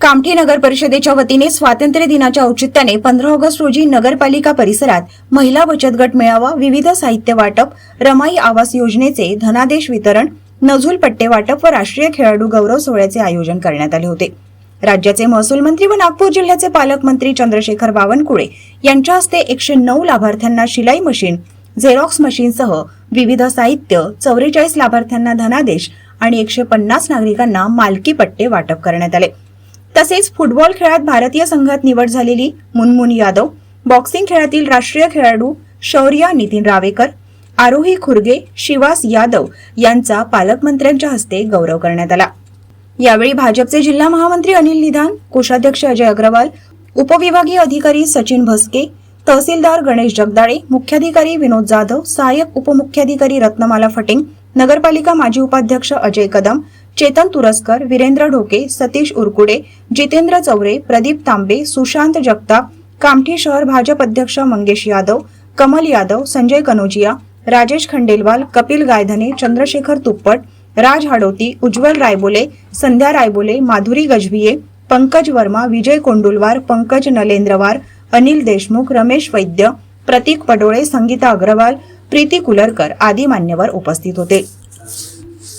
कामठी नगर परिषदेच्या वतीने स्वातंत्र्य दिनाच्या औचित्याने पंधरा ऑगस्ट रोजी नगरपालिका परिसरात महिला बचत गट मेळावा विविध साहित्य वाटप रमाई आवास योजनेचे धनादेश वितरण नझुल पट्टे वाटप व राष्ट्रीय खेळाडू गौरव सोहळ्याचे आयोजन करण्यात आले होते. राज्याचे महसूल मंत्री व नागपूर जिल्ह्याचे पालकमंत्री चंद्रशेखर बावनकुळे यांच्या हस्ते एकशे नऊ लाभार्थ्यांना शिलाई मशीन झेरॉक्स मशीनसह विविध साहित्य चौवेचाळीस लाभार्थ्यांना धनादेश आणि एकशे पन्नास नागरिकांना मालकी पट्टे वाटप करण्यात आले. तसेच फुटबॉल खेळात भारतीय संघात निवड झालेली मुनमुन यादव बॉक्सिंग खेळातील राष्ट्रीय खेळाडू शौर्या नितीन रावेकर आरोही खुर्गे शिवास यादव यांचा पालकमंत्र्यांच्या हस्ते गौरव करण्यात आला. यावेळी भाजपचे जिल्हा महामंत्री अनिल निधान कोषाध्यक्ष अजय अग्रवाल उपविभागीय अधिकारी सचिन भस्के तहसीलदार गणेश जगदाळे मुख्याधिकारी विनोद जाधव सहाय्यक उपमुख्याधिकारी रत्नमाला फटिंग नगरपालिका माजी उपाध्यक्ष अजय कदम चेतन तुरस्कर वीरेंद्र ढोके सतीश उरकुडे जितेंद्र चौरे प्रदीप तांबे सुशांत जगताप कामठी शहर भाजप अध्यक्ष मंगेश यादव कमल यादव संजय कनोजिया राजेश खंडेलवाल कपिल गायधने चंद्रशेखर तुप्पट राज हाडोती उज्ज्वल रायबोले संध्या रायबोले माधुरी गजभिये पंकज वर्मा विजय कोंडुलवार पंकज नलेंद्रवार अनिल देशमुख रमेश वैद्य प्रतीक पडोळे संगीता अग्रवाल प्रीती कुलरकर आदी मान्यवर उपस्थित होते.